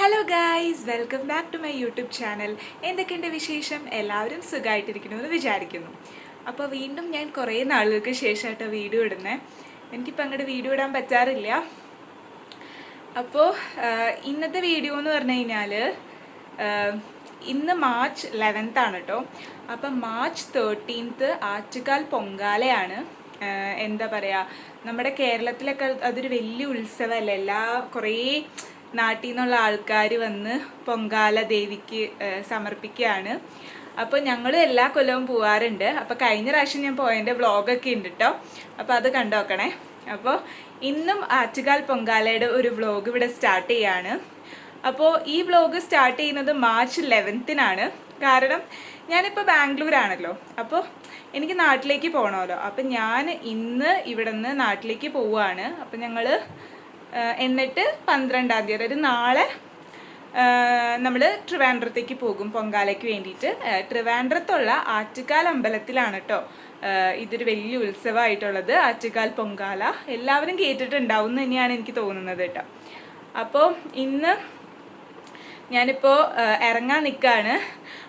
Hello guys welcome back to my YouTube channel എന്തൊക്കെയുണ്ട് വിശേഷം? എല്ലാവരും സുഖമായിട്ടിരിക്കുന്നു എന്ന് വിചാരിക്കുന്നു. അപ്പോൾ വീണ്ടും ഞാൻ കുറേ നാളുകൾക്ക് ശേഷമായിട്ടാണ് വീഡിയോ ഇടുന്നത് എനിക്കിപ്പോൾ അങ്ങോട്ട് വീഡിയോ ഇടാൻ പറ്റാറില്ല. അപ്പോൾ ഇന്നത്തെ വീഡിയോ എന്ന് പറഞ്ഞു കഴിഞ്ഞാൽ ഇന്ന് മാർച്ച് ലെവൻത്ത് ആണ് കേട്ടോ അപ്പം മാർച്ച് തേർട്ടീൻത്ത് ആറ്റുകാൽ പൊങ്കാലയാണ്. എന്താ പറയുക നമ്മുടെ കേരളത്തിലൊക്കെ അതൊരു വലിയ ഉത്സവമല്ല എല്ലാ കുറേ നാട്ടിൽ നിന്നുള്ള ആൾക്കാർ വന്ന് പൊങ്കാല ദേവിക്ക് സമർപ്പിക്കുകയാണ്. അപ്പോൾ ഞങ്ങൾ എല്ലാ കൊല്ലവും പോവാറുണ്ട്. അപ്പോൾ കഴിഞ്ഞ പ്രാവശ്യം ഞാൻ പോയതിന്റെ വ്ളോഗൊക്കെ ഉണ്ട് കേട്ടോ അപ്പോൾ അത് കണ്ടോക്കണേ. അപ്പോൾ ഇന്നും ആറ്റുകാൽ പൊങ്കാലയുടെ ഒരു വ്ളോഗ് ഇവിടെ സ്റ്റാർട്ട് ചെയ്യാണ്. അപ്പോൾ ഈ വ്ളോഗ് സ്റ്റാർട്ട് ചെയ്യുന്നത് മാർച്ച് ലെവൻത്തിനാണ്. കാരണം ഞാനിപ്പോൾ ബാംഗ്ലൂരാണല്ലോ. അപ്പോൾ എനിക്ക് നാട്ടിലേക്ക് പോകണമല്ലോ അപ്പം ഞാൻ ഇന്ന് ഇവിടെ നിന്ന് നാട്ടിലേക്ക് പോവുകയാണ് അപ്പം ഞങ്ങൾ എന്നിട്ട് പന്ത്രണ്ടാം തീയതി അതായത് നാളെ നമ്മൾ ട്രിവാൻഡ്രത്തേക്ക് പോകും പൊങ്കാലയ്ക്ക് വേണ്ടിയിട്ട്. ട്രിവാൻഡ്രത്തുള്ള ആറ്റുകാൽ അമ്പലത്തിലാണ് കേട്ടോ ഇതൊരു വലിയ ഉത്സവമായിട്ടുള്ളത് ആറ്റുകാൽ പൊങ്കാല. എല്ലാവരും കേട്ടിട്ടുണ്ടാവും എന്ന് തന്നെയാണ് എനിക്ക് തോന്നുന്നത് കേട്ടോ അപ്പോൾ ഇന്ന് ഞാനിപ്പോൾ ഇറങ്ങാൻ നിൽക്കുകയാണ്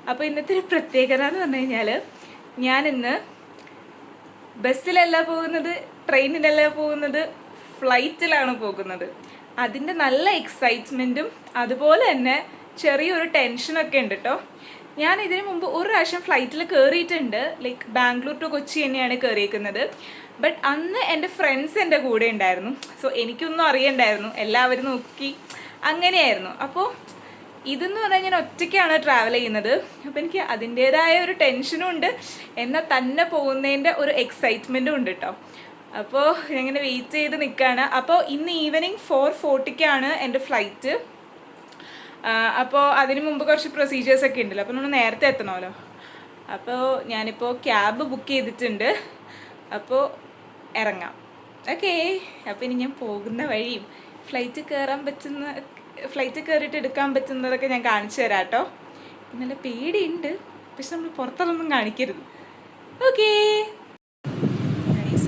അപ്പോൾ ഇന്നത്തെ ഒരു പ്രത്യേകത എന്ന് പറഞ്ഞു കഴിഞ്ഞാൽ ഞാനിന്ന് ബസ്സിലല്ല പോകുന്നത് ട്രെയിനിലല്ല പോകുന്നത് ഫ്ലൈറ്റിലാണ് പോകുന്നത്. അതിന്റെ നല്ല എക്സൈറ്റ്മെന്റും അതുപോലെ തന്നെ ചെറിയൊരു ടെൻഷനൊക്കെ ഉണ്ട് കേട്ടോ ഞാൻ ഇതിനു മുമ്പ് ഒരു പ്രാവശ്യം ഫ്ലൈറ്റിൽ കയറിയിട്ടുണ്ട് ലൈക്ക് ബാംഗ്ലൂർ ടു കൊച്ചി തന്നെയാണ് കയറിയിരിക്കുന്നത് ബട്ട് അന്ന് എന്റെ ഫ്രണ്ട്സ് എന്റെ കൂടെ ഉണ്ടായിരുന്നു. സോ എനിക്കൊന്നും അറിയണ്ടായിരുന്നു. എല്ലാവരും നോക്കി അങ്ങനെയായിരുന്നു. അപ്പോൾ ഇതെന്ന് പറഞ്ഞാൽ ഞാൻ ഒറ്റയ്ക്കാണ് ട്രാവൽ ചെയ്യുന്നത്. അപ്പോൾ എനിക്ക് അതിന്റേതായ ഒരു ടെൻഷനും ഉണ്ട്. എന്നാൽ തന്നെ പോകുന്നതിന്റെ ഒരു എക്സൈറ്റ്മെന്റും ഉണ്ട് കേട്ടോ അപ്പോൾ ഞാനിങ്ങനെ വെയിറ്റ് ചെയ്ത് നിൽക്കുകയാണ് അപ്പോൾ ഇന്ന് ഈവനിങ് ഫോർ ഫോർട്ടിക്കാണ് എന്റെ ഫ്ലൈറ്റ് അപ്പോൾ അതിന് മുമ്പ് കുറച്ച് പ്രൊസീജിയേഴ്സ് ഒക്കെ ഉണ്ടല്ലോ. അപ്പോൾ നമ്മൾ നേരത്തെ എത്തണമല്ലോ. അപ്പോൾ ഞാനിപ്പോൾ ക്യാബ് ബുക്ക് ചെയ്തിട്ടുണ്ട്. അപ്പോൾ ഇറങ്ങാം. ഓക്കേ അപ്പോൾ ഇനി ഞാൻ പോകുന്ന വഴിയും ഫ്ലൈറ്റ് കയറാൻ പറ്റുന്ന ഫ്ലൈറ്റ് കയറിയിട്ട് എടുക്കാൻ പറ്റുന്നതൊക്കെ ഞാൻ കാണിച്ചു തരാം കേട്ടോ നല്ല പേടിയുണ്ട്. പക്ഷെ നമ്മൾ പുറത്തുള്ളൊന്നും കാണിക്കരുത്. ഓക്കേ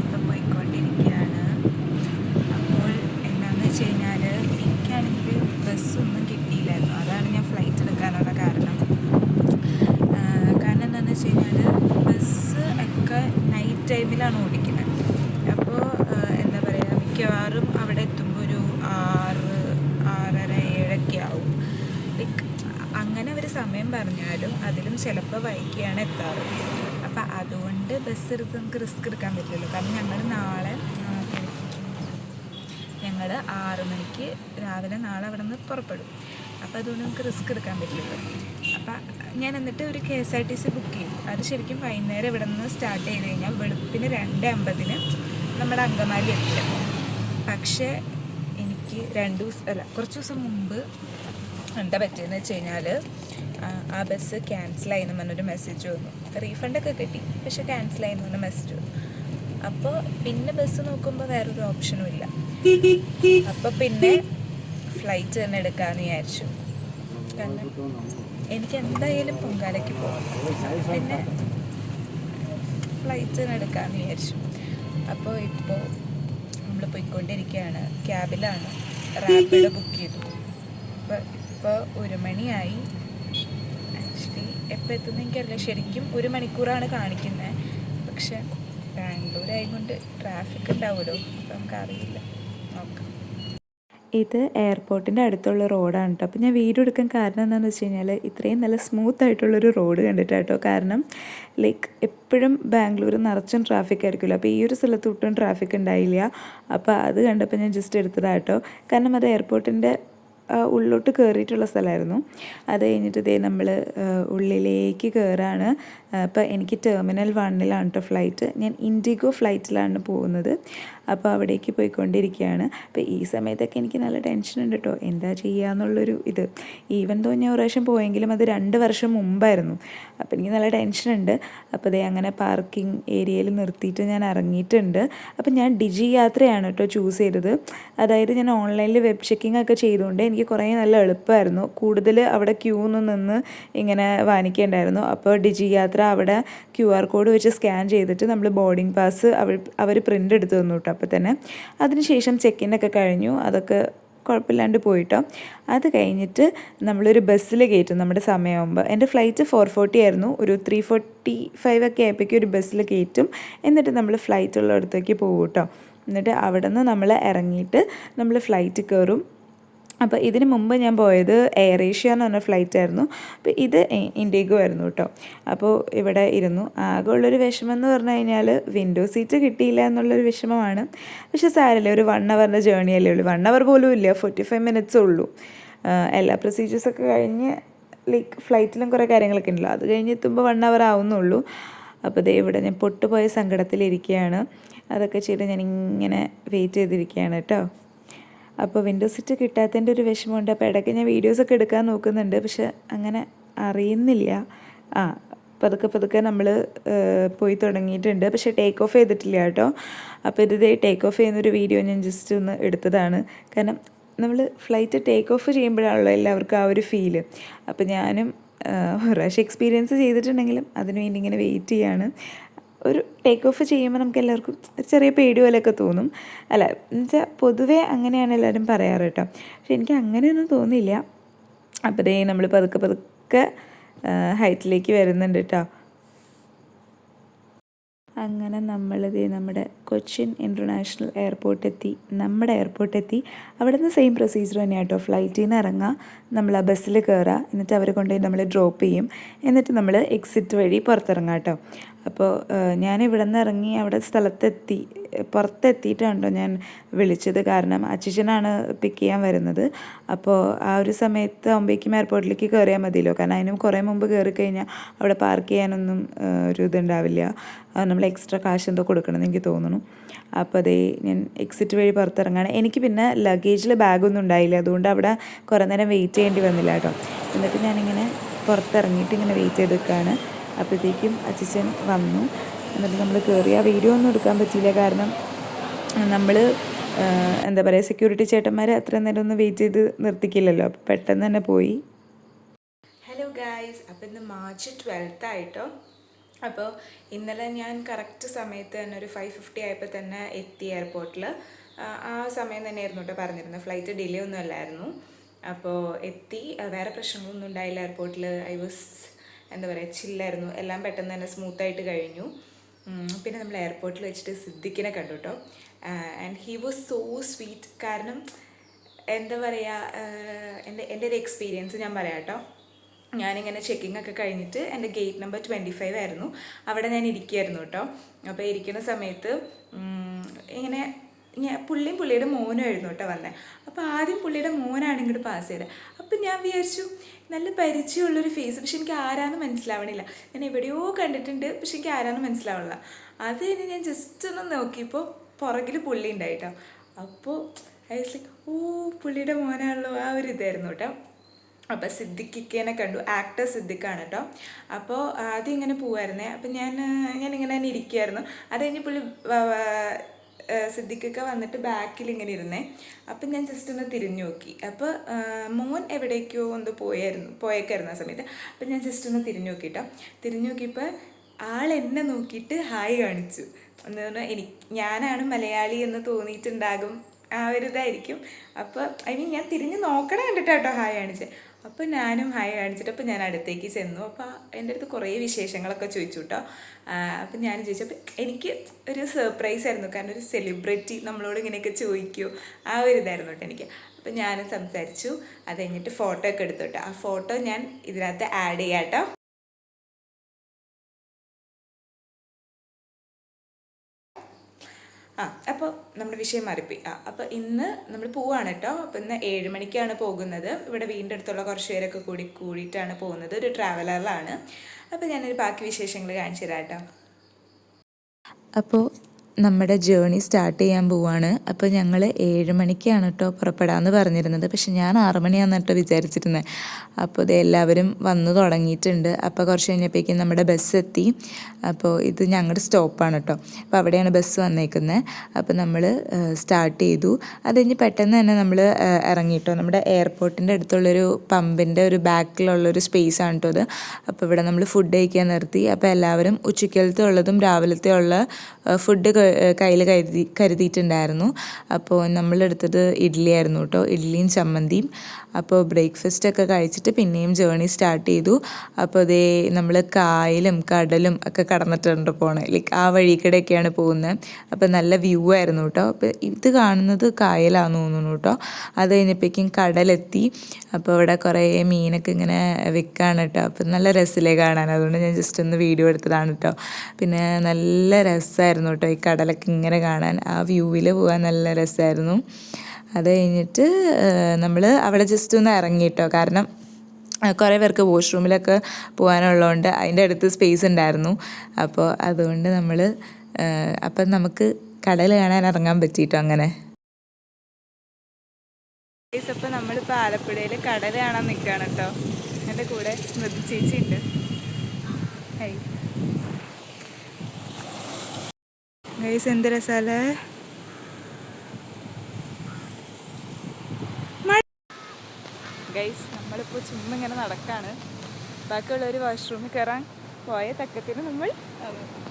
ഇപ്പം പോയിക്കൊണ്ടിരിക്കുകയാണ് അപ്പോൾ എന്താണെന്ന് വെച്ച് കഴിഞ്ഞാൽ എനിക്കാണെങ്കിൽ ബസ്സൊന്നും കിട്ടിയില്ലായിരുന്നു അതാണ് ഞാൻ ഫ്ലൈറ്റ് എടുക്കാനുള്ള കാരണം ആഹ് കാരണം എന്താണെന്ന് വെച്ച് കഴിഞ്ഞാൽ ബസ് ഒക്കെ നൈറ്റ് ടൈമിലാണ് ഓടിക്കുന്നത് അപ്പോൾ ആഹ് എന്താ പറയുക മിക്കവാറും അവിടെ എത്തുമ്പോൾ ഒരു ആറ് ആറര ഏഴൊക്കെ ആവും ലൈക്ക് അങ്ങനെ അവർ സമയം പറഞ്ഞാലും അതിലും ചിലപ്പോൾ വൈകിയാണ് എത്താറ് അപ്പം അതുകൊണ്ട് ബസ് എടുത്ത് നമുക്ക് റിസ്ക് എടുക്കാൻ പറ്റില്ലല്ലോ. കാരണം ഞങ്ങൾ നാളെ ഞങ്ങൾ ആറ് മണിക്ക് രാവിലെ നാളെ അവിടെ നിന്ന് പുറപ്പെടും. അപ്പോൾ അതുകൊണ്ട് നമുക്ക് റിസ്ക് എടുക്കാൻ പറ്റില്ലല്ലോ. അപ്പം ഞാൻ എന്നിട്ട് ഒരു K S R T C book ചെയ്തു. അത് ശരിക്കും വൈകുന്നേരം ഇവിടെ നിന്ന് സ്റ്റാർട്ട് ചെയ്ത് കഴിഞ്ഞാൽ വെളുപ്പിന് രണ്ട് അമ്പതിന് നമ്മുടെ അങ്കമാലി എത്തില്ല പക്ഷേ എനിക്ക് രണ്ട് ദിവസം അല്ല കുറച്ച് ദിവസം മുമ്പ് എന്താ പറ്റിയെന്ന് വെച്ച് കഴിഞ്ഞാൽ ആ ബസ് ക്യാൻസലായി എന്ന് പറഞ്ഞൊരു മെസ്സേജ് വന്നു. റീഫണ്ടൊക്കെ കിട്ടി. പക്ഷെ ക്യാൻസലായി എന്ന് പറഞ്ഞ മെസ്സേജ് വന്നു. അപ്പോൾ പിന്നെ ബസ് നോക്കുമ്പോൾ വേറൊരു ഓപ്ഷനും ഇല്ല. അപ്പോൾ പിന്നെ ഫ്ലൈറ്റ് തന്നെ എടുക്കാമെന്ന് വിചാരിച്ചു. കാരണം എനിക്ക് എന്തായാലും പൊങ്കാലയ്ക്ക് പോകാം പിന്നെ ഫ്ലൈറ്റ് തന്നെ എടുക്കാമെന്ന് വിചാരിച്ചു. അപ്പോൾ ഇപ്പോൾ നമ്മൾ പോയിക്കൊണ്ടിരിക്കുകയാണ് ക്യാബിലാണ് റാപ്പിഡ് ബുക്ക് ചെയ്തു. അപ്പോൾ ഇപ്പോൾ ഒരു മണിയായി. എപ്പോൾ എത്തുന്ന എനിക്കറിയില്ല. ശരിക്കും ഒരു മണിക്കൂറാണ് കാണിക്കുന്നത് പക്ഷെ ബാംഗ്ലൂർ ആയതുകൊണ്ട് ട്രാഫിക് ഉണ്ടാവുമല്ലോ. അപ്പം നമുക്കറിയില്ല. നോക്കാം. ഇത് എയർപോർട്ടിന്റെ അടുത്തുള്ള റോഡാണ് കേട്ടോ അപ്പോൾ ഞാൻ വീഡിയോ എടുക്കാൻ കാരണം എന്താണെന്ന് വെച്ച് കഴിഞ്ഞാൽ ഇത്രയും നല്ല സ്മൂത്ത് ആയിട്ടുള്ളൊരു റോഡ് കണ്ടിട്ടാട്ടോ. കാരണം ലൈക്ക് എപ്പോഴും ബാംഗ്ലൂർ നിറച്ചും ട്രാഫിക് ആയിരിക്കുമല്ലോ. അപ്പോൾ ഈ ഒരു സ്ഥലത്ത് ഒട്ടും ട്രാഫിക് ഉണ്ടായില്ല. അപ്പോൾ അത് കണ്ടപ്പോൾ ഞാൻ ജസ്റ്റ് എടുത്തതാട്ടോ. കാരണം അത് എയർപോർട്ടിന്റെ ഉള്ളോട്ട് കയറിയിട്ടുള്ള സ്ഥലമായിരുന്നു. അത് കഴിഞ്ഞിട്ട് ഇതേ നമ്മൾ ഉള്ളിലേക്ക് കയറാണ് അപ്പോൾ എനിക്ക് ടെർമിനൽ വണ്ണിലാണ് കേട്ടോ ഫ്ലൈറ്റ് ഞാൻ ഇൻഡിഗോ ഫ്ലൈറ്റിലാണ് പോകുന്നത്. അപ്പോൾ അവിടേക്ക് പോയിക്കൊണ്ടിരിക്കുകയാണ് അപ്പോൾ ഈ സമയത്തൊക്കെ എനിക്ക് നല്ല ടെൻഷൻ ഉണ്ട് കേട്ടോ എന്താ ചെയ്യുക എന്നുള്ളൊരു ഇത്. ഈവൻ തോ ഞാൻ പ്രാവശ്യം പോയെങ്കിലും അത് രണ്ട് വർഷം മുമ്പായിരുന്നു. അപ്പോൾ എനിക്ക് നല്ല ടെൻഷൻ ഉണ്ട്. അപ്പോൾ ദേ അങ്ങനെ പാർക്കിംഗ് ഏരിയയിൽ നിർത്തിയിട്ട് ഞാൻ ഇറങ്ങിയിട്ടുണ്ട്. അപ്പോൾ ഞാൻ ഡിജി യാത്രയാണ് കേട്ടോ ചൂസ് ചെയ്തത്. അതായത് ഞാൻ ഓൺലൈനിൽ വെബ് ചെക്കിംഗ് ഒക്കെ ചെയ്തുകൊണ്ട് എനിക്ക് കുറേ നല്ല എളുപ്പമായിരുന്നു. കൂടുതൽ അവിടെ ക്യൂ നിന്ന് ഇങ്ങനെ വാങ്ങിക്കേണ്ടായിരുന്നു അപ്പോൾ ഡിജി യാത്ര അവിടെ ക്യു ആർ കോഡ് വെച്ച് സ്കാൻ ചെയ്തിട്ട് നമ്മൾ ബോർഡിംഗ് പാസ് അവർ അവർ പ്രിന്റ് എടുത്ത് തന്നു കേട്ടോ അപ്പോൾ തന്നെ. അതിനുശേഷം ഒക്കെ കഴിഞ്ഞു. അതൊക്കെ കുഴപ്പമില്ലാണ്ട് പോയിട്ടോ. അത് കഴിഞ്ഞിട്ട് നമ്മളൊരു ബസ്സിൽ കയറ്റും നമ്മുടെ സമയമാകുമ്പോൾ എന്റെ ഫ്ലൈറ്റ് ഫോർ ഫോർട്ടി ആയിരുന്നു. ഒരു ത്രീ ഫോർട്ടി ഫൈവ് ഒക്കെ ആയപ്പോഴേക്കും ഒരു ബസ്സിൽ കയറ്റും എന്നിട്ട് നമ്മൾ ഫ്ലൈറ്റ് ഉള്ളിടത്തേക്ക് പോകും കേട്ടോ എന്നിട്ട് അവിടെ നിന്ന് നമ്മൾ ഇറങ്ങിയിട്ട് നമ്മൾ ഫ്ലൈറ്റ് കയറും അപ്പോൾ ഇതിന് മുമ്പ് ഞാൻ പോയത് എയർ ഏഷ്യ എന്ന് പറഞ്ഞ ഫ്ലൈറ്റ് ആയിരുന്നു. അപ്പോൾ ഇത് ഇൻഡിഗോ ആയിരുന്നു കേട്ടോ. അപ്പോൾ ഇവിടെ ഇരുന്നു. ആകെ ഉള്ളൊരു വിഷമം എന്ന് പറഞ്ഞു കഴിഞ്ഞാൽ വിൻഡോ സീറ്റ് കിട്ടിയില്ല എന്നുള്ളൊരു വിഷമമാണ്. പക്ഷെ സാരല്ല ഒരു വൺ അവറിന്റെ ജേണി അല്ലേ ഉള്ളൂ. വൺ അവർ പോലും ഇല്ല ഫോർട്ടി ഫൈവ് മിനിറ്റ്സേ ഉള്ളൂ എല്ലാ പ്രൊസീജിയേഴ്സൊക്കെ കഴിഞ്ഞ് ലൈക്ക് ഫ്ലൈറ്റിലും കുറേ കാര്യങ്ങളൊക്കെ ഉണ്ടല്ലോ. അത് കഴിഞ്ഞ് എത്തുമ്പോൾ വൺ അവർ ആവുന്നുള്ളൂ. അപ്പോൾ ദേ ഇവിടെ ഞാൻ പൊട്ടുപോയ സങ്കടത്തിലിരിക്കുകയാണ്. അതൊക്കെ ചെയ്ത് ഞാനിങ്ങനെ വെയിറ്റ് ചെയ്തിരിക്കുകയാണ് കേട്ടോ. അപ്പോൾ വിൻഡോ സീറ്റ് കിട്ടാത്തതിന്റെ ഒരു വിഷമമുണ്ട്. അപ്പോൾ ഇടയ്ക്ക് ഞാൻ വീഡിയോസൊക്കെ എടുക്കാൻ നോക്കുന്നുണ്ട്. പക്ഷെ അങ്ങനെ അറിയുന്നില്ല. ആ പതുക്കെ പതുക്കെ നമ്മൾ പോയി തുടങ്ങിയിട്ടുണ്ട്. പക്ഷേ ടേക്ക് ഓഫ് ചെയ്തിട്ടില്ല കേട്ടോ. അപ്പോൾ ഇത് ടേക്ക് ഓഫ് ചെയ്യുന്നൊരു വീഡിയോ ഞാൻ ജസ്റ്റ് ഒന്ന് എടുത്തതാണ്. കാരണം നമ്മൾ ഫ്ലൈറ്റ് ടേക്ക് ഓഫ് ചെയ്യുമ്പോഴാണല്ലോ എല്ലാവർക്കും ആ ഒരു ഫീൽ അപ്പോൾ ഞാനും ഒരു പ്രാവശ്യം എക്സ്പീരിയൻസ് ചെയ്തിട്ടുണ്ടെങ്കിലും അതിന് വേണ്ടി ഇങ്ങനെ വെയിറ്റ് ചെയ്യാണ്. ഒരു ടേക്ക് ഓഫ് ചെയ്യുമ്പോൾ നമുക്ക് എല്ലാവർക്കും ചെറിയ പേടി പോലെയൊക്കെ തോന്നും. അല്ല എന്നുവെച്ചാൽ പൊതുവേ അങ്ങനെയാണ് എല്ലാവരും പറയാറ് കേട്ടോ. പക്ഷെ എനിക്ക് അങ്ങനെയൊന്നും തോന്നിയില്ല. അപ്പോഴേ നമ്മൾ പതുക്കെ പതുക്കെ ഹൈറ്റിലേക്ക് വരുന്നുണ്ട് കേട്ടോ. അങ്ങനെ നമ്മളിത് നമ്മുടെ കൊച്ചിൻ ഇന്റർനാഷണൽ എയർപോർട്ട് എത്തി. നമ്മുടെ എയർപോർട്ട് എത്തി. അവിടെ നിന്ന് സെയിം പ്രൊസീജിയർ തന്നെയാണ് കേട്ടോ. ഫ്ലൈറ്റിൽ നിന്ന് ഇറങ്ങുക നമ്മൾ ആ ബസ്സിൽ കയറുക എന്നിട്ട് അവരെ കൊണ്ടുപോയി നമ്മൾ ഡ്രോപ്പ് ചെയ്യും. എന്നിട്ട് നമ്മൾ എക്സിറ്റ് വഴി പുറത്തിറങ്ങാം കേട്ടോ. അപ്പോൾ ഞാൻ ഇവിടെ നിന്ന് ഇറങ്ങി അവിടെ സ്ഥലത്തെത്തി പുറത്തെത്തിയിട്ടാണല്ലോ ഞാൻ വിളിച്ചത്. കാരണം അച്ഛനാണ് പിക്ക് ചെയ്യാൻ വരുന്നത്. അപ്പോൾ ആ ഒരു സമയത്ത് ഒമ്പേക്കും എയർപോർട്ടിലേക്ക് കയറിയാൽ മതിയല്ലോ. കാരണം അതിനും കുറേ മുമ്പ് കയറി കഴിഞ്ഞാൽ അവിടെ പാർക്ക് ചെയ്യാനൊന്നും ഒരു ഇതുണ്ടാവില്ല. നമ്മൾ എക്സ്ട്രാ കാശ് എന്തോ കൊടുക്കണമെന്ന് എനിക്ക് തോന്നുന്നു. അപ്പോൾ അതേ ഞാൻ എക്സിറ്റ് വഴി പുറത്തിറങ്ങാണ്. എനിക്ക് പിന്നെ ലഗേജിൽ ബാഗൊന്നും ഉണ്ടായില്ല. അതുകൊണ്ട് അവിടെ കുറേ നേരം വെയിറ്റ് ചെയ്യേണ്ടി വന്നില്ല കേട്ടോ എന്നിട്ട് ഞാനിങ്ങനെ പുറത്തിറങ്ങിയിട്ട് ഇങ്ങനെ വെയിറ്റ് ചെയ്ത് നിൽക്കുകയാണ് അപ്പോഴത്തേക്കും അച്ഛൻ വന്നു. എന്നിട്ട് നമ്മൾ കയറി ആ വീഡിയോ ഒന്നും എടുക്കാൻ പറ്റിയില്ല. കാരണം നമ്മൾ എന്താ പറയുക സെക്യൂരിറ്റി ചേട്ടന്മാരെ അത്ര നേരം ഒന്നും വെയിറ്റ് ചെയ്ത് നിർത്തിക്കില്ലല്ലോ. അപ്പോൾ പെട്ടെന്ന് തന്നെ പോയി. ഹലോ ഗായ്സ് അപ്പോൾ ഇന്ന് മാർച്ച് ട്വൽത്ത് ആയിട്ടോ. അപ്പോൾ ഇന്നലെ ഞാൻ കറക്റ്റ് സമയത്ത് തന്നെ ഒരു ഫൈവ് ഫിഫ്റ്റി ആയപ്പോൾ തന്നെ എത്തി എയർപോർട്ടിൽ ആ സമയം തന്നെയായിരുന്നു കേട്ടോ പറഞ്ഞിരുന്നത്. ഫ്ലൈറ്റ് ഡിലേ ഒന്നും അല്ലായിരുന്നു. അപ്പോൾ എത്തി. വേറെ പ്രശ്നങ്ങളൊന്നും ഉണ്ടായില്ല എയർപോർട്ടിൽ ഐ വാസ് എന്താ പറയുക ചില്ലായിരുന്നു എല്ലാം പെട്ടെന്ന് തന്നെ സ്മൂത്തായിട്ട് കഴിഞ്ഞു. പിന്നെ നമ്മൾ എയർപോർട്ടിൽ വെച്ചിട്ട് സിദ്ദിഖിനെ കണ്ടു കേട്ടോ and he was so sweet കാരണം എന്താ പറയുക എന്റെ എന്റെ ഒരു എക്സ്പീരിയൻസ് ഞാൻ പറയാം കേട്ടോ ഞാനിങ്ങനെ ചെക്കിംഗ് ഒക്കെ കഴിഞ്ഞിട്ട് എന്റെ ഗേറ്റ് നമ്പർ ട്വന്റി ഫൈവ് ആയിരുന്നു. അവിടെ ഞാൻ ഇരിക്കുകയായിരുന്നു കേട്ടോ അപ്പോൾ ഇരിക്കുന്ന സമയത്ത് ഇങ്ങനെ ഞാൻ പുള്ളിയും പുള്ളിയുടെ മോനും ആയിരുന്നു കേട്ടോ വന്നത് അപ്പോൾ ആദ്യം പുള്ളിയുടെ മോനാണ് ഇങ്ങോട്ട് പാസ് ചെയ്തത്. അപ്പോൾ ഞാൻ വിചാരിച്ചു നല്ല പരിചയമുള്ളൊരു ഫേസ് പക്ഷെ എനിക്ക് ആരാന്ന് മനസ്സിലാവണില്ല. ഞാൻ എവിടെയോ കണ്ടിട്ടുണ്ട് പക്ഷെ എനിക്ക് ആരാന്ന് മനസ്സിലാവണില്ല. അത് കഴിഞ്ഞ് ഞാൻ ജസ്റ്റ് ഒന്ന് നോക്കിയപ്പോൾ പുറകിൽ പുള്ളി ഉണ്ടായിട്ടോ. അപ്പോൾ ഐ ലൈക്ക് ഓ പുള്ളിയുടെ മോനാണല്ലോ ആ ഒരു ഇതായിരുന്നു കേട്ടോ. അപ്പോൾ സിദ്ദിഖിക്കേനെ കണ്ടു. ആക്ടർ സിദ്ദിഖാണ് കേട്ടോ. അപ്പോൾ ആദ്യം ഇങ്ങനെ പോവായിരുന്നേ. അപ്പം ഞാൻ ഞാൻ ഇങ്ങനെ തന്നെ ഇരിക്കുമായിരുന്നു അത് കഴിഞ്ഞ് പുള്ളി സിദ്ദിഖൊക്കെ വന്നിട്ട് ബാക്കിൽ ഇങ്ങനെ ഇരുന്നേ. അപ്പം ഞാൻ ജസ്റ്റ് ഒന്ന് തിരിഞ്ഞു നോക്കി. അപ്പോൾ മോൻ എവിടേക്കോ ഒന്ന് പോയായിരുന്നു പോയേക്കായിരുന്നു ആ സമയത്ത്. അപ്പം ഞാൻ ജസ്റ്റ് ഒന്ന് തിരിഞ്ഞു നോക്കിട്ടോ. തിരിഞ്ഞു നോക്കിയപ്പോൾ ആൾ എന്നെ നോക്കിയിട്ട് ഹായ് കാണിച്ചു. എന്ന് പറഞ്ഞാൽ എനിക്ക് ഞാനാണ് മലയാളി എന്ന് തോന്നിയിട്ടുണ്ടാകും ആ ഒരു ഇതായിരിക്കും. അപ്പോൾ ഐ മീൻ ഞാൻ തിരിഞ്ഞ് നോക്കണം കണ്ടിട്ടാട്ടോ ഹായ് കാണിച്ചത് അപ്പോൾ ഞാനും ഹായ് കാണിച്ചിട്ട് അപ്പോൾ ഞാൻ അടുത്തേക്ക് ചെന്നു. അപ്പോൾ എന്റെ അടുത്ത് കുറേ വിശേഷങ്ങളൊക്കെ ചോദിച്ചു കേട്ടോ അപ്പം ഞാൻ ചോദിച്ചു അപ്പം എനിക്ക് ഒരു സർപ്രൈസ് ആയിരുന്നു. കാരണം ഒരു സെലിബ്രിറ്റി നമ്മളോട് ഇങ്ങനെയൊക്കെ ചോദിക്കുമോ ആ ഒരു ഇതായിരുന്നു കേട്ടോ എനിക്ക്. അപ്പം ഞാനും സംസാരിച്ചു. അത് കഴിഞ്ഞിട്ട് ഫോട്ടോ ഒക്കെ എടുത്തു കേട്ടോ. ആ ഫോട്ടോ ഞാൻ ഇതിനകത്ത് ആഡ് ചെയ്യാം കേട്ടോ. ആ അപ്പോൾ നമ്മുടെ വിഷയം മാറിപ്പോയി. ആ അപ്പോൾ ഇന്ന് നമ്മൾ പോവാണ് കേട്ടോ. അപ്പോൾ ഇന്ന് ഏഴ് മണിക്കാണ് പോകുന്നത്. ഇവിടെ വീടിന്റെ അടുത്തുള്ള കുറച്ച് പേരൊക്കെ കൂടി കൂടിയിട്ടാണ് പോകുന്നത്. ഒരു ട്രാവലറിലാണ് അപ്പോൾ ഞാനൊരു ബാക്കി വിശേഷങ്ങൾ കാണിച്ചു തരാം കേട്ടോ. അപ്പോൾ നമ്മുടെ ജേണി സ്റ്റാർട്ട് ചെയ്യാൻ പോവാണ്. അപ്പോൾ ഞങ്ങൾ ഏഴ് മണിക്കാണ് കേട്ടോ പുറപ്പെടാമെന്ന് പറഞ്ഞിരുന്നത്. പക്ഷെ ഞാൻ ആറ് മണിയാണെന്ന് കേട്ടോ വിചാരിച്ചിരുന്നത് അപ്പോൾ ഇത് എല്ലാവരും വന്നു തുടങ്ങിയിട്ടുണ്ട്. അപ്പോൾ കുറച്ച് കഴിഞ്ഞപ്പോഴേക്കും നമ്മുടെ ബസ് എത്തി. അപ്പോൾ ഇത് ഞങ്ങളുടെ സ്റ്റോപ്പാണ് കേട്ടോ അപ്പോൾ അവിടെയാണ് ബസ് വന്നേക്കുന്നത് അപ്പോൾ നമ്മൾ സ്റ്റാർട്ട് ചെയ്തു. അത് കഴിഞ്ഞ് പെട്ടെന്ന് തന്നെ നമ്മൾ ഇറങ്ങി കേട്ടോ നമ്മുടെ എയർപോർട്ടിന്റെ അടുത്തുള്ളൊരു പമ്പിന്റെ ഒരു ബാക്കിലുള്ളൊരു സ്പേസ് ആണ് കേട്ടോ അത് അപ്പോൾ ഇവിടെ നമ്മൾ ഫുഡ് കഴിക്കാൻ നിർത്തി. അപ്പോൾ എല്ലാവരും ഉച്ചക്കലത്തെ ഉള്ളതും രാവിലത്തെ ഉള്ള ഫുഡ് കയ്യിൽ കരുതി കരുതിയിട്ടുണ്ടായിരുന്നു. അപ്പോൾ നമ്മളെടുത്തത് ഇഡ്ഡലി ആയിരുന്നു കേട്ടോ. ഇഡ്ഡലിയും ചമ്മന്തിയും. അപ്പോൾ ബ്രേക്ക്ഫാസ്റ്റ് ഒക്കെ കഴിച്ചിട്ട് പിന്നെയും ജേണി സ്റ്റാർട്ട് ചെയ്തു. അപ്പോൾ അതേ നമ്മൾ കായലും കടലും ഒക്കെ കടന്നിട്ടുണ്ട് പോണേ. ലൈക്ക് ആ വഴി കൂടെയൊക്കെയാണ് പോകുന്നത്. അപ്പോൾ നല്ല വ്യൂ ആയിരുന്നു കേട്ടോ. അപ്പോൾ ഇത് കാണുന്നത് കായലാണെന്ന് തോന്നുന്നു കേട്ടോ. അത് കഴിഞ്ഞപ്പോഴേക്കും കടലെത്തി. അപ്പോൾ ഇവിടെ കുറേ മീനൊക്കെ ഇങ്ങനെ വിൽക്കാണ് കേട്ടോ. അപ്പം നല്ല രസമില്ലേ കാണാൻ. അതുകൊണ്ട് ഞാൻ ജസ്റ്റ് ഒന്ന് വീഡിയോ എടുത്തതാണ് കേട്ടോ. പിന്നെ നല്ല രസമായിരുന്നു കേട്ടോ ഈ കടലൊക്കെ ഇങ്ങനെ കാണാൻ. ആ വ്യൂവിൽ പോകാൻ നല്ല രസമായിരുന്നു. അത് കഴിഞ്ഞിട്ട് നമ്മൾ അവിടെ ജസ്റ്റ് ഒന്ന് ഇറങ്ങിയിട്ടോ കാരണം കുറേ പേർക്ക് വാഷ്റൂമിലൊക്കെ പോകാനുള്ളതുകൊണ്ട് അതിന്റെ അടുത്ത് സ്പേസ് ഉണ്ടായിരുന്നു അപ്പോൾ അതുകൊണ്ട് നമ്മൾ അപ്പം നമുക്ക് കടൽ കാണാൻ ഇറങ്ങാൻ പറ്റിയിട്ടോ അങ്ങനെ? അപ്പോൾ നമ്മളിപ്പോൾ ആലപ്പുഴയിൽ കടൽ കാണാൻ നിൽക്കുകയാണ് കേട്ടോ എന്റെ കൂടെ സ്മൃതി ചേച്ചി ഉണ്ട് ഗൈസ് എന്ത് രസാലേ ഗൈസ് നമ്മളിപ്പോൾ ചുമ്മാ ഇങ്ങനെ നടക്കാണ്. ബാക്കിയുള്ള ഒരു വാഷ്റൂമിൽ കയറാൻ പോയ തക്കത്തിന് നമ്മൾ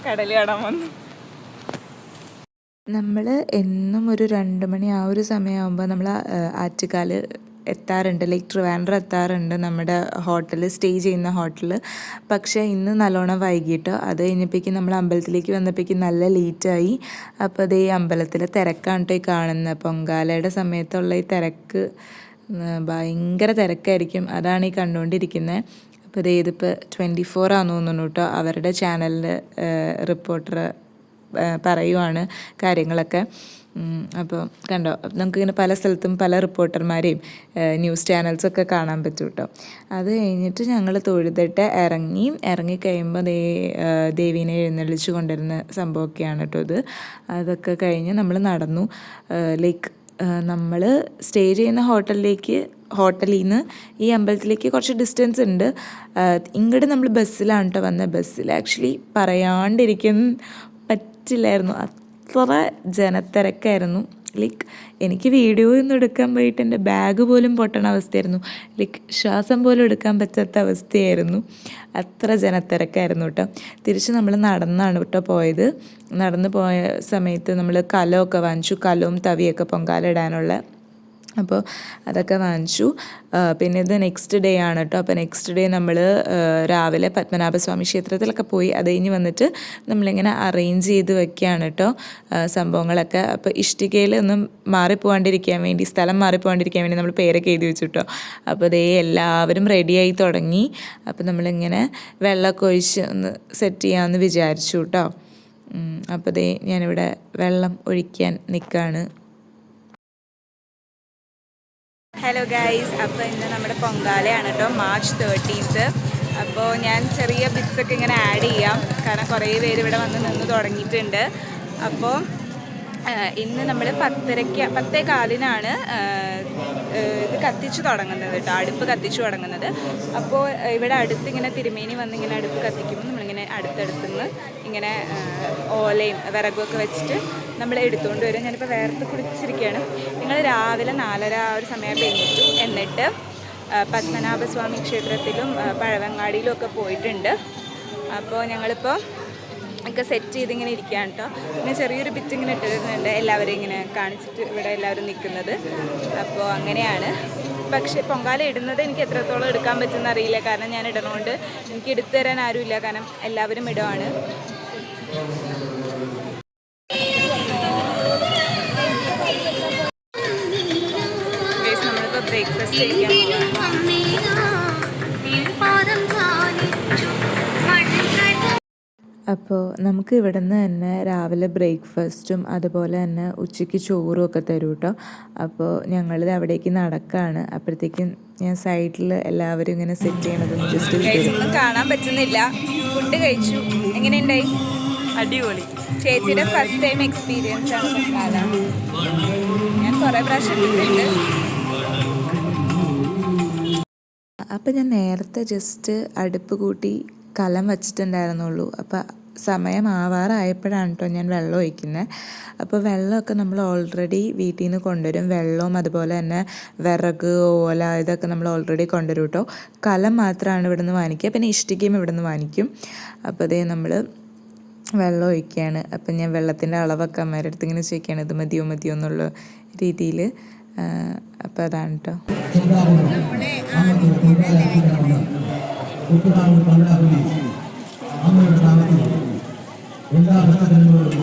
കടൽ കാണാൻ വന്നു. നമ്മൾ എന്നും ഒരു രണ്ട് മണി ആ ഒരു സമയമാകുമ്പോൾ നമ്മൾ ആറ്റുകാൽ എത്താറുണ്ട്. ലൈക്ക് ട്രിവാൻഡ്രം എത്താറുണ്ട് നമ്മുടെ ഹോട്ടൽ സ്റ്റേ ചെയ്യുന്ന ഹോട്ടൽ പക്ഷേ ഇന്ന് നല്ലോണം വൈകിട്ടോ? അത് കഴിഞ്ഞപ്പോഴേക്കും നമ്മൾ അമ്പലത്തിലേക്ക് വന്നപ്പോഴേക്കും നല്ല ലേറ്റായി അപ്പോൾ അത് ഈ അമ്പലത്തിലെ തിരക്കാണ് കേട്ടോ ഈ കാണുന്നത് പൊങ്കാലയുടെ സമയത്തുള്ള ഈ തിരക്ക് ഭയങ്കര തിരക്കായിരിക്കും. അതാണ് ഈ കണ്ടുകൊണ്ടിരിക്കുന്നത് അപ്പോൾ ഇത് ഇതിപ്പോൾ ട്വന്റി ഫോർ ആണെന്ന് തോന്നുന്നു കേട്ടോ അവരുടെ ചാനലിൽ റിപ്പോർട്ടർ പറയുവാണ് കാര്യങ്ങളൊക്കെ. അപ്പോൾ കണ്ടോ നമുക്കിങ്ങനെ പല സ്ഥലത്തും പല റിപ്പോർട്ടർമാരെയും ന്യൂസ് ചാനൽസൊക്കെ കാണാൻ പറ്റും കേട്ടോ അത് കഴിഞ്ഞിട്ട് ഞങ്ങൾ തൊഴുതിട്ട് ഇറങ്ങി ഇറങ്ങി കഴിയുമ്പോൾ ദേ ദേവീനെ എഴുന്നള്ളിച്ച് കൊണ്ടിരുന്ന സംഭവമൊക്കെയാണ് കേട്ടോ ഇത്. അതൊക്കെ കഴിഞ്ഞ് നമ്മൾ നടന്നു. ലൈക്ക് നമ്മൾ സ്റ്റേ ചെയ്യുന്ന ഹോട്ടലിലേക്ക് ഹോട്ടലിൽ നിന്ന് ഈ അമ്പലത്തിലേക്ക് കുറച്ച് ഡിസ്റ്റൻസ് ഉണ്ട്. ഇങ്ങോട്ട് നമ്മൾ ബസ്സിലാണ് കേട്ടോ വന്നത് ബസ്സിൽ ആക്ച്വലി പറയാണ്ടിരിക്കാൻ പറ്റില്ലായിരുന്നു. അത്ര ജനത്തിരക്കായിരുന്നു. ലൈക്ക് എനിക്ക് വീഡിയോ ഒന്നും എടുക്കാൻ പോയിട്ട് എന്റെ ബാഗ് പോലും പൊട്ടണ അവസ്ഥയായിരുന്നു. ലൈക്ക് ശ്വാസം പോലും എടുക്കാൻ പറ്റാത്ത അവസ്ഥയായിരുന്നു. അത്ര ജനത്തിരക്കായിരുന്നു കേട്ടോ തിരിച്ച് നമ്മൾ നടന്നാണ് കേട്ടോ പോയത്. നടന്നു പോയ സമയത്ത് നമ്മൾ കലമൊക്കെ വാങ്ങിച്ചു. കലവും തവിയൊക്കെ പൊങ്കാല ഇടാനുള്ള അപ്പോൾ അതൊക്കെ വാങ്ങിച്ചു. പിന്നെ ഇത് നെക്സ്റ്റ് ഡേ ആണ് കേട്ടോ അപ്പോൾ നെക്സ്റ്റ് ഡേ നമ്മൾ രാവിലെ പത്മനാഭസ്വാമി ക്ഷേത്രത്തിലൊക്കെ പോയി അത് കഴിഞ്ഞ് വന്നിട്ട് നമ്മളിങ്ങനെ അറേഞ്ച് ചെയ്ത് വെക്കുകയാണ് കേട്ടോ സംഭവങ്ങളൊക്കെ. അപ്പോൾ ഇഷ്ടികയിൽ ഒന്നും മാറിപ്പോവാണ്ടിരിക്കാൻ വേണ്ടി സ്ഥലം മാറിപ്പോവാണ്ടിരിക്കാൻ വേണ്ടി നമ്മൾ പേരൊക്കെ എഴുതി വെച്ചു കേട്ടോ അപ്പോൾ അതേ എല്ലാവരും റെഡിയായി തുടങ്ങി. അപ്പോൾ നമ്മളിങ്ങനെ വെള്ളമൊക്കെ ഒഴിച്ച് ഒന്ന് സെറ്റ് ചെയ്യാമെന്ന് വിചാരിച്ചു കേട്ടോ അപ്പോൾ ദേ ഞാനിവിടെ വെള്ളം ഒഴിക്കാൻ നിൽക്കുകയാണ് ഹലോ ഗൈസ് അപ്പോൾ ഇന്ന് നമ്മുടെ പൊങ്കാലയാണ് കേട്ടോ. മാർച്ച് തേർട്ടീൻത്ത് അപ്പോൾ ഞാൻ ചെറിയ ബിറ്റ്സൊക്കെ ഇങ്ങനെ ആഡ് ചെയ്യാം. കാരണം കുറേ പേര് ഇവിടെ വന്ന് നിന്ന് തുടങ്ങിയിട്ടുണ്ട്. അപ്പോൾ ഇന്ന് നമ്മൾ പത്തരയ്ക്ക് പത്തേ കാലിനാണ് ഇത് കത്തിച്ചു തുടങ്ങുന്നത് കേട്ടോ അടുപ്പ് കത്തിച്ച് തുടങ്ങുന്നത്. അപ്പോൾ ഇവിടെ അടുത്ത് ഇങ്ങനെ തിരുമേനി വന്ന് ഇങ്ങനെ അടുപ്പ് കത്തിക്കുമ്പോൾ നമ്മളിങ്ങനെ അടുത്തടുത്തുനിന്ന് ഇങ്ങനെ ഓലയും വിറകുമൊക്കെ വെച്ചിട്ട് നമ്മൾ എടുത്തുകൊണ്ട് വരും. ഞാനിപ്പോൾ വേർത്ത് കുടിച്ചിരിക്കുകയാണ് നിങ്ങൾ രാവിലെ നാലര ആ ഒരു സമയം എണീറ്റു. എന്നിട്ട് പത്മനാഭസ്വാമി ക്ഷേത്രത്തിലും പഴവങ്ങാടിയിലും ഒക്കെ പോയിട്ടുണ്ട്. അപ്പോൾ ഞങ്ങളിപ്പോൾ ഒക്കെ സെറ്റ് ചെയ്ത് ഇങ്ങനെ ഇരിക്കുകയാണ് കേട്ടോ പിന്നെ ചെറിയൊരു ബിറ്റ് ഇങ്ങനെ ഇട്ടിരുന്നുണ്ട്. എല്ലാവരും ഇങ്ങനെ കാണിച്ചിട്ട് ഇവിടെ എല്ലാവരും നിൽക്കുന്നത്. അപ്പോൾ അങ്ങനെയാണ്. പക്ഷേ പൊങ്കാല ഇടുന്നത് എനിക്ക് എത്രത്തോളം എടുക്കാൻ പറ്റുമെന്ന് അറിയില്ല. കാരണം ഞാൻ ഇടണോണ്ട് എനിക്ക് എടുത്തു തരാൻ ആരുമില്ല. കാരണം എല്ലാവരും ഇടുവാണ്. അപ്പോൾ നമുക്ക് ഇവിടെ നിന്ന് തന്നെ രാവിലെ ബ്രേക്ക്ഫാസ്റ്റും അതുപോലെ തന്നെ ഉച്ചയ്ക്ക് ചോറും ഒക്കെ തരും കേട്ടോ അപ്പോൾ ഞങ്ങളിത് അവിടേക്ക് നടക്കുകയാണ് അപ്പോഴത്തേക്കും ഞാൻ സൈഡിൽ എല്ലാവരും ഇങ്ങനെ സെറ്റ് ചെയ്യണതും ജസ്റ്റ് കാണാൻ പറ്റുന്നില്ല. ഫുഡ് കഴിച്ചു. എങ്ങനെയുണ്ടായി? അടിപൊളി. ചേച്ചിയുടെ ഫസ്റ്റ് ടൈം എക്സ്പീരിയൻസ് ആണ് ഞാൻ കുറേ പ്രാവശ്യം അപ്പം ഞാൻ നേരത്തെ ജസ്റ്റ് അടുപ്പ് കൂട്ടി കലം വച്ചിട്ടുണ്ടായിരുന്നുള്ളൂ. അപ്പോൾ സമയം ആവാറായപ്പോഴാണ് കേട്ടോ ഞാൻ വെള്ളം ഒഴിക്കുന്നത് അപ്പോൾ വെള്ളമൊക്കെ നമ്മൾ ഓൾറെഡി വീട്ടിൽ നിന്ന് കൊണ്ടുവരും. വെള്ളവും അതുപോലെ തന്നെ വിറക് ഓല ഇതൊക്കെ നമ്മൾ ഓൾറെഡി കൊണ്ടുവരും കേട്ടോ കലം മാത്രമാണ് ഇവിടെ നിന്ന് വാങ്ങിക്കുക. പിന്നെ ഇഷ്ടികയും ഇവിടെ നിന്ന് വാങ്ങിക്കും. അപ്പോൾ അതേ നമ്മൾ വെള്ളം ഒഴിക്കുകയാണ് അപ്പം ഞാൻ വെള്ളത്തിന്റെ അളവൊക്കെ അമ്മേരുടെ അടുത്ത് ഇങ്ങനെ ചോദിക്കുകയാണ് ഇത് മതിയോ മതിയോ എന്നുള്ള രീതിയിൽ അപ്പോൾ അതാണ് കേട്ടോ കുട്ടനാട് കവിതാ പോലീസ് അമ്മയുടെ നാമത്തിൽ എല്ലാ ഭക്തജനങ്ങളോടും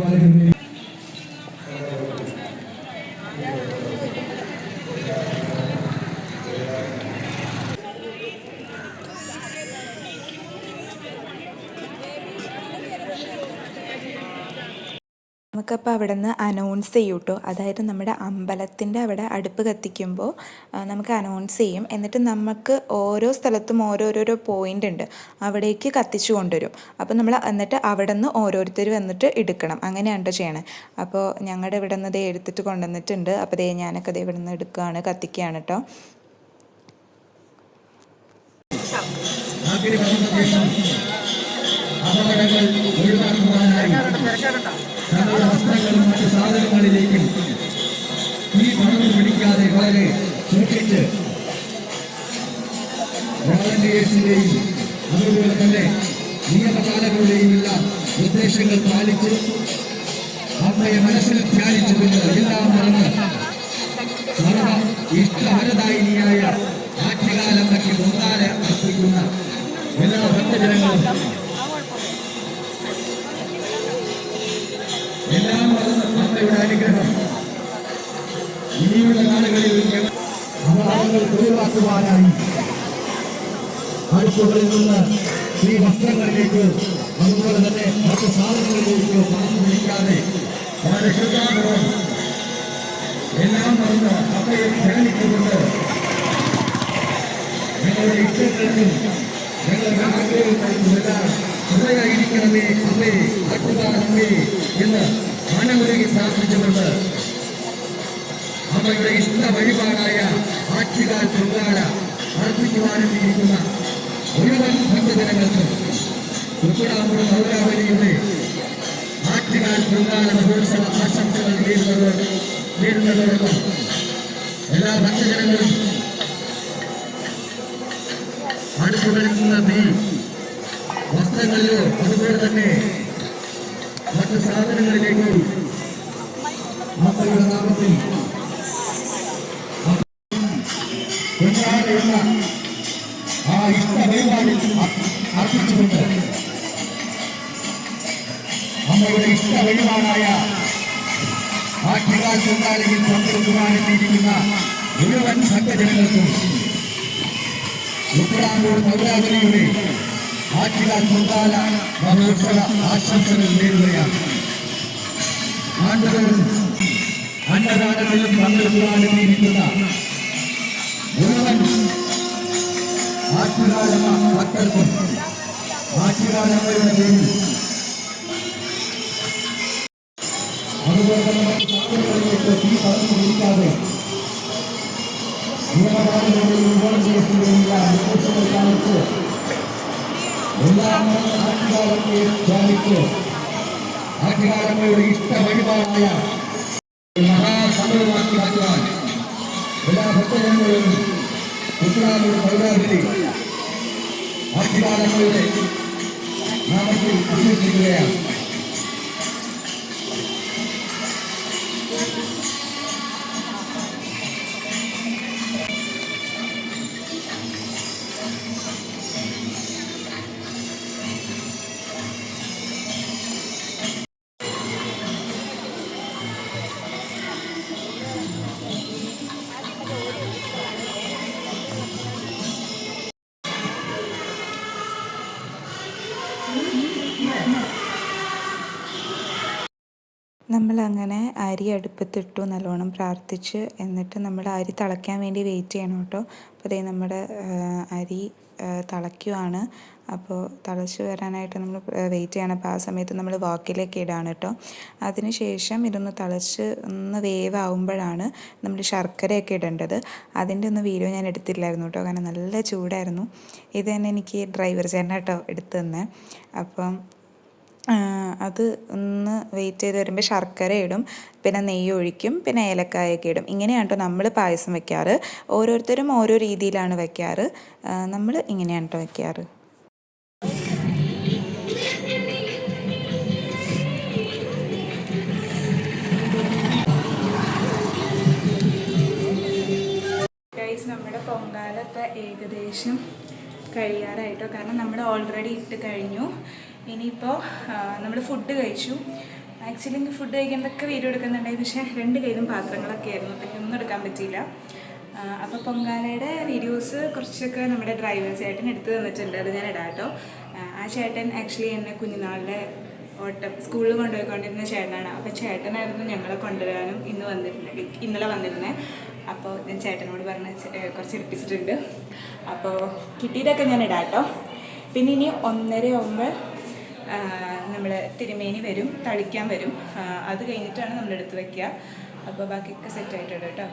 i provide a. നമുക്കപ്പോൾ അവിടെ നിന്ന് അനൗൺസ് ചെയ്യും കേട്ടോ അതായത് നമ്മുടെ അമ്പലത്തിന്റെ അവിടെ അടുപ്പ് കത്തിക്കുമ്പോൾ നമുക്ക് അനൗൺസ് ചെയ്യും എന്നിട്ട് നമുക്ക് ഓരോ സ്ഥലത്തും ഓരോരോരോ പോയിന്റ് ഉണ്ട് അവിടേക്ക് കത്തിച്ചു കൊണ്ടുവരും അപ്പോൾ നമ്മൾ എന്നിട്ട് അവിടെ നിന്ന് ഓരോരുത്തർ വന്നിട്ട് എടുക്കണം അങ്ങനെയാണ് കേട്ടോ ചെയ്യണേ അപ്പോൾ ഞങ്ങളുടെ ഇവിടെ നിന്ന് ദേ എടുത്തിട്ട് കൊണ്ടുവന്നിട്ടുണ്ട് അപ്പോൾ ദേ ഞാനൊക്കെ ദേ ഇവിടെ നിന്ന് എടുക്കുകയാണ് കത്തിക്കുകയാണ് കേട്ടോ അപകടങ്ങൾ ഒഴിവാക്കുവാനായി വളരെ സൂക്ഷിച്ച് വോളണ്ടിയേഴ്സിന്റെയും അതുപോലെ തന്നെ നിയമപാലകരുടെയും എല്ലാം നിർദ്ദേശങ്ങൾ പാലിച്ച് അമ്മയെ മനസ്സിൽ ധ്യാനിച്ചുകൊണ്ട് എല്ലാം മറന്ന് സർവ ഇഷ്ടവരദായിനിയായ ആദ്യകാലമ്മയ്ക്ക് ഒന്നാലെ അർപ്പിക്കുന്ന എല്ലാ ഭക്തജനങ്ങളും എല്ലാം മറന്ന് അമ്മയുടെ അനുഗ്രഹം ഇനിയുള്ള നാളുകളിൽ ഞങ്ങൾ അപകടങ്ങൾ ഒഴിവാക്കുവാനായി അടുപ്പുകളിൽ നിന്ന് ഈ വസ്ത്രങ്ങളിലേക്ക് അതുപോലെ തന്നെ മറ്റു സാധനങ്ങളിലേക്കോ പണം പിടിക്കാതെ വളരെ ശ്രദ്ധാപൂർവം എല്ലാം മറന്ന് അമ്മയെ ധ്യാനിച്ചുകൊണ്ട് ഞങ്ങളുടെ ഇഷ്ടങ്ങൾക്കും ഞങ്ങളുടെ ആഗ്രഹങ്ങൾക്കും എല്ലാം ഹൃദയായിരിക്കണമേ അമ്മേ അട്ടുകാരമ്മേ എന്ന് മനമുരുകി പ്രാർത്ഥിച്ചുകൊണ്ട് അവരുടെ ഇഷ്ട വഴിപാടായ ആറ്റുകാൽ പൊങ്കാല അർപ്പിക്കുവാനെത്തിയിരിക്കുന്ന മുഴുവൻ ഭക്തജനങ്ങൾക്കും ഉത്തരാമുറ മൗരാവലിയുടെ ആറ്റുകാൽ പൊങ്കാല മഹോത്സവ ആശംസകൾ നേരുന്നത് നേരുന്നതോടൊപ്പം എല്ലാ ഭക്തജനങ്ങളും അടുത്തുകളിക്കുന്ന തീ വസ്ത്രങ്ങളിലോ അതുപോലെ തന്നെ മറ്റ് സാധനങ്ങളിലേക്കോ മക്കളുടെ നാമത്തിൽ എന്ന ആ ഇഷ്ട വഴിപാടിൽ അർപ്പിച്ചുകൊണ്ട് അമ്മയുടെ ഇഷ്ട വഴിപാടായ ആറ്റുകാൽ തൊഴിലാളികൾ പങ്കെടുക്കുവാനെത്തിയിരിക്കുന്ന മുഴുവൻ ഭക്തജനങ്ങൾക്കും ഉത്തരാങ്കൂർ പൗരാവലിയുടെ ആറ്റുകാൽ പൊങ്കാല മഹോത്സവ ആശംസകൾ നേരുകയാണ് ആണ്ടുകളും അന്നദാനങ്ങളിലും പങ്കെടുക്കുവാനെത്തിയിരിക്കുന്ന മുഴുവൻ ആറ്റുകാലമ ഭക്തർക്കും ആറ്റുകാലമ്മയുടെ പേരിൽ അതുപോലെ തന്നെ മറ്റ് സാധനങ്ങളിലേക്ക് തീ പടർന്നു പിടിക്കാതെ നിയമപാലകരുടെയും വോളണ്ടിയേഴ്സിന്റെയും ആറ്റുകാലമ്മയുടെ നാമത്തിൽ അഭ്യർത്ഥിക്കുകയാണ്. നമ്മളങ്ങനെ അരി അടുപ്പത്തിട്ടു നല്ലോണം പ്രാർത്ഥിച്ച് എന്നിട്ട് നമ്മൾ അരി തിളയ്ക്കാൻ വേണ്ടി വെയിറ്റ് ചെയ്യണം കേട്ടോ. അപ്പോൾ അതേ നമ്മുടെ അരി തിളയ്ക്കുവാണ്. അപ്പോൾ തിളച്ച് വരാനായിട്ട് നമ്മൾ വെയിറ്റ് ചെയ്യണം. അപ്പോൾ ആ സമയത്ത് നമ്മൾ വാക്കിലേക്ക് ഇടാണ് കേട്ടോ. അതിന് ശേഷം ഇതൊന്ന് തിളച്ച് ഒന്ന് വേവാകുമ്പോഴാണ് നമ്മൾ ശർക്കരയൊക്കെ ഇടേണ്ടത്. അതിന്റെ ഒന്നും വീഡിയോ ഞാൻ എടുത്തില്ലായിരുന്നു കേട്ടോ. കാരണം നല്ല ചൂടായിരുന്നു. ഇത് തന്നെ എനിക്ക് ഡ്രൈവർ ചേട്ടൻ കേട്ടോ എടുത്തു തന്നെ. അപ്പം അത് ഒന്ന് വെയിറ്റ് ചെയ്ത് വരുമ്പോൾ ശർക്കര ഇടും പിന്നെ നെയ്യ് ഒഴിക്കും പിന്നെ ഏലക്കായൊക്കെ ഇടും. ഇങ്ങനെയാണ് കേട്ടോ നമ്മൾ പായസം വെക്കാറ്. ഓരോരുത്തരും ഓരോ രീതിയിലാണ് വെക്കാറ്. നമ്മൾ ഇങ്ങനെയാണ് കേട്ടോ വെക്കാറ്. നമ്മുടെ പൊങ്കാലത്തെ ഏകദേശം കഴിയാറായിട്ടോ? കാരണം നമ്മൾ ഓൾറെഡി ഇട്ട് കഴിഞ്ഞു. ഇനിയിപ്പോൾ നമ്മൾ ഫുഡ് കഴിച്ചു. ആക്ച്വലി എനിക്ക് ഫുഡ് കഴിക്കുന്നതൊക്കെ വീഡിയോ എടുക്കുന്നുണ്ടായി പക്ഷേ രണ്ട് കയ്യിലും പാത്രങ്ങളൊക്കെ ആയിരുന്നു അപ്പോൾ ഒന്നും എടുക്കാൻ പറ്റിയില്ല. അപ്പോൾ പൊങ്കാലയുടെ വീഡിയോസ് കുറച്ചൊക്കെ നമ്മുടെ ഡ്രൈവർ ചേട്ടൻ എടുത്ത് തന്നിട്ടുണ്ട് അത് ഞാൻ ഇടാട്ടോ. ആ, ചേട്ടൻ ആക്ച്വലി എന്നെ കുഞ്ഞുനാളിലെ ഓട്ടം സ്കൂളിൽ കൊണ്ടുപോയിക്കൊണ്ടിരുന്ന ചേട്ടനാണ്. അപ്പോൾ ചേട്ടനായിരുന്നു ഞങ്ങളെ കൊണ്ടുവരാനും ഇന്ന് വന്നിരുന്നത് ഇന്നലെ വന്നിരുന്നത് അപ്പോൾ ഞാൻ ചേട്ടനോട് പറഞ്ഞ് കുറച്ച് എടുപ്പിച്ചിട്ടുണ്ട്. അപ്പോൾ കിട്ടിയിട്ടൊക്കെ ഞാൻ ഇടാട്ടോ. പിന്നെ ഇനി ഒന്നര ഒമ്പത് തിരുമേനി വരും തളിക്കാൻ വരും. അത് കഴിഞ്ഞിട്ടാണ് നമ്മൾ എടുത്ത് വെക്കുക. അപ്പോൾ ബാക്കിയൊക്കെ സെറ്റ് ആയിട്ടുണ്ട് കേട്ടോ.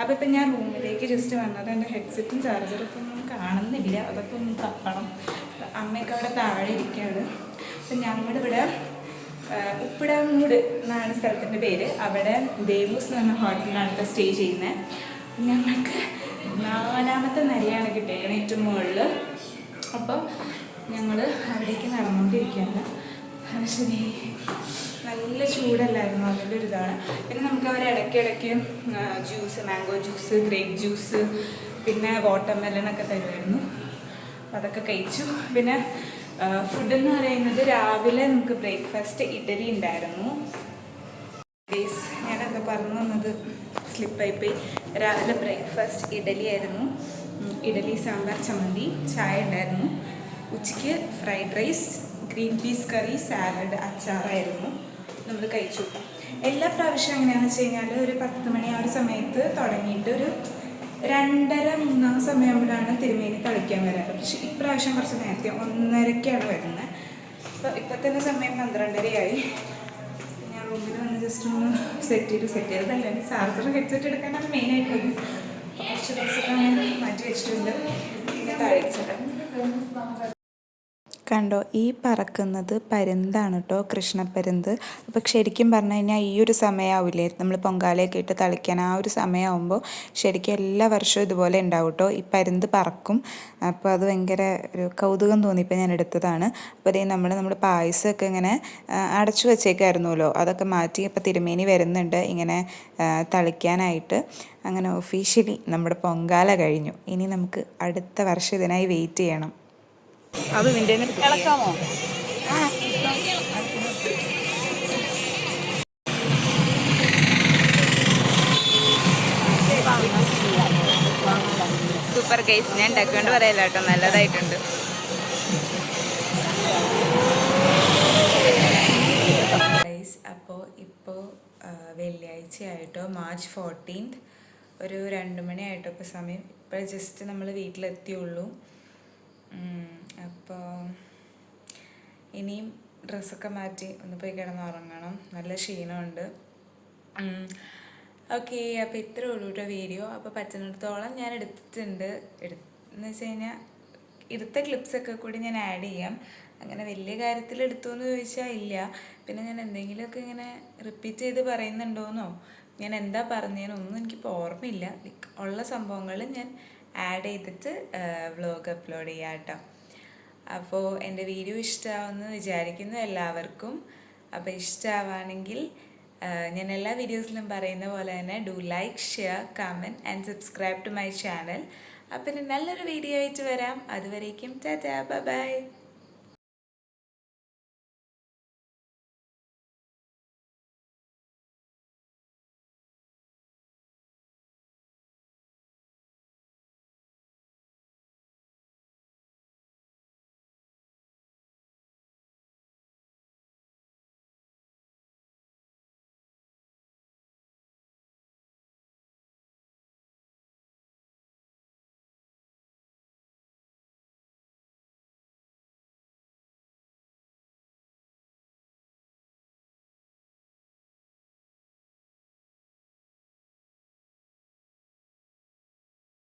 അപ്പോൾ ഇപ്പം ഞാൻ റൂമിലേക്ക് ജസ്റ്റ് വന്നത് എന്റെ ഹെഡ്സെറ്റും ചാർജറും ഒന്നും കാണുന്നില്ല. അതൊക്കെ ഒന്ന് തപ്പണം. അമ്മയൊക്കെ അവിടെ താഴെ ഇരിക്കുകയാണ്. അപ്പം ഞങ്ങളിവിടെ ഉപ്പിടമൂട് എന്നാണ് സ്ഥലത്തിന്റെ പേര്. അവിടെ ദേവൂസ് എന്ന് പറഞ്ഞ ഹോട്ടലിലാണ് സ്റ്റേ ചെയ്യുന്നത്. ഞങ്ങൾക്ക് നാലാമത്തെ നിലയാണ് കിട്ടിയേക്കുന്നത് ഏറ്റവും മുകളിൽ. അപ്പോൾ ഞങ്ങൾ അവിടേക്ക് നടന്നുകൊണ്ടിരിക്കുകയാണ്. ശരി. നല്ല ചൂടല്ലായിരുന്നു? അതിന്റെ ഒരു ഇതാണ് പിന്നെ നമുക്ക് അവർ ഇടയ്ക്കിടയ്ക്ക് juice mango juice grape juice പിന്നെ വാട്ടർ മെലണൊക്കെ തരുമായിരുന്നു. അതൊക്കെ കഴിച്ചു. പിന്നെ ഫുഡ് പറയുന്നത് രാവിലെ നമുക്ക് ബ്രേക്ക്ഫാസ്റ്റ് ഇഡലി ഉണ്ടായിരുന്നു. ഡേയ്സ് ഞാനൊക്കെ പറഞ്ഞു വന്നത് സ്ലിപ്പായി പോയി രാവിലെ ബ്രേക്ക്ഫാസ്റ്റ് ഇഡലി ആയിരുന്നു. ഇഡലി സാമ്പാർ ചമ്മന്തി ചായ ഉണ്ടായിരുന്നു. ഉച്ചയ്ക്ക് fried rice green peas curry salad അച്ചാറായിരുന്നു. നമ്മൾ കഴിച്ചു. എല്ലാ പ്രാവശ്യം എങ്ങനെയാണെന്ന് വെച്ച് കഴിഞ്ഞാൽ ഒരു പത്ത് മണി ആ ഒരു സമയത്ത് തുടങ്ങിയിട്ട് ഒരു രണ്ടര മൂന്നാം സമയമാകുമ്പോഴാണ് തിരുമേനി തളിക്കാൻ വരാറ്. പക്ഷേ ഇപ്രാവശ്യം കുറച്ച് നേരത്തെ ഒന്നരക്കാണ് വരുന്നത് അപ്പോൾ ഇപ്പം തന്നെ സമയം പന്ത്രണ്ടരയായി. ഞാൻ റൂമിൽ വന്ന് ജസ്റ്റ് ഒന്ന് സെറ്റ് ചെയ്ത് സെറ്റ് ചെയ്തതല്ലേ ചാർജർ ഹെഡ്സെറ്റ് എടുക്കാനാണ് മെയിനായിട്ട് കുറച്ച് ദിവസം മാറ്റി വെച്ചിട്ടുണ്ട്. പിന്നെ താഴ്ചത് കണ്ടോ ഈ പറക്കുന്നത് പരുന്താണ് കേട്ടോ കൃഷ്ണപ്പരുന്ത് അപ്പോൾ ശരിക്കും പറഞ്ഞു കഴിഞ്ഞാൽ ഈ ഒരു സമയമാവില്ലേ നമ്മൾ പൊങ്കാലയൊക്കെ ഇട്ട് തളിക്കാൻ ആ ഒരു സമയമാകുമ്പോൾ ശരിക്കും എല്ലാ വർഷവും ഇതുപോലെ ഉണ്ടാവും കേട്ടോ ഈ പരുന്ത് പറക്കും. അപ്പോൾ അത് ഭയങ്കര ഒരു കൗതുകം തോന്നി തോന്നിയപ്പോൾ ഞാൻ എടുത്തതാണ്. അപ്പോൾ അതേ നമ്മൾ നമ്മൾ പായസമൊക്കെ ഇങ്ങനെ അടച്ചു വെച്ചേക്കായിരുന്നല്ലോ. അതൊക്കെ മാറ്റി ഇപ്പോൾ തിരുമേനി വരുന്നുണ്ട് ഇങ്ങനെ തളിക്കാനായിട്ട്. അങ്ങനെ ഒഫീഷ്യലി നമ്മുടെ പൊങ്കാല കഴിഞ്ഞു. ഇനി നമുക്ക് അടുത്ത വർഷം ഇതിനായി വെയിറ്റ് ചെയ്യണം. അത് നിന്റെ ഇളക്കാമോ? സൂപ്പർ കേസ് ഞാൻ ഉണ്ടാക്കിക്കൊണ്ട് പറയല്ല കേട്ടോ നല്ലതായിട്ടുണ്ട്. അപ്പോൾ ഇപ്പോൾ വെള്ളിയാഴ്ച ആയിട്ടോ മാർച്ച് ഫോർട്ടീൻത്ത് ഒരു രണ്ട് മണിയായിട്ടോ ഇപ്പോൾ സമയം. ഇപ്പോൾ ജസ്റ്റ് നമ്മൾ വീട്ടിലെത്തിയുള്ളൂ. അപ്പോൾ ഇനിയും ഡ്രസ്സൊക്കെ മാറ്റി ഒന്ന് പോയി കിടന്ന് ഉറങ്ങണം. നല്ല ക്ഷീണമുണ്ട്. ഓക്കെ അപ്പോൾ ഇത്ര ഉള്ളൂ കേട്ടോ വീഡിയോ. അപ്പോൾ പറ്റുന്നിടത്തോളം ഞാൻ എടുത്തിട്ടുണ്ട്. എടു എന്ന് വെച്ച് കഴിഞ്ഞാൽ എടുത്ത ക്ലിപ്സൊക്കെ കൂടി ഞാൻ ആഡ് ചെയ്യാം. അങ്ങനെ വലിയ കാര്യത്തിൽ എടുത്തു എന്ന് ചോദിച്ചാൽ ഇല്ല. പിന്നെ ഞാൻ എന്തെങ്കിലുമൊക്കെ ഇങ്ങനെ റിപ്പീറ്റ് ചെയ്ത് പറയുന്നുണ്ടോയെന്നോ ഞാൻ എന്താ പറഞ്ഞതിനൊന്നും എനിക്കിപ്പോൾ ഓർമ്മയില്ല. ഉള്ള സംഭവങ്ങൾ ഞാൻ ആഡ് ചെയ്തിട്ട് വ്ലോഗ് അപ്ലോഡ് ചെയ്യാം കേട്ടോ അപ്പോൾ എന്റെ വീഡിയോ ഇഷ്ടമാവുമെന്ന് വിചാരിക്കുന്നു എല്ലാവർക്കും. അപ്പോൾ ഇഷ്ടമാവുകയാണെങ്കിൽ ഞാൻ എല്ലാ വീഡിയോസിലും പറയുന്ന പോലെ തന്നെ do like share comment and subscribe to my channel. അപ്പം നല്ലൊരു വീഡിയോ ആയിട്ട് വരാം. അതുവരേക്കും ടാറ്റാ ബൈ.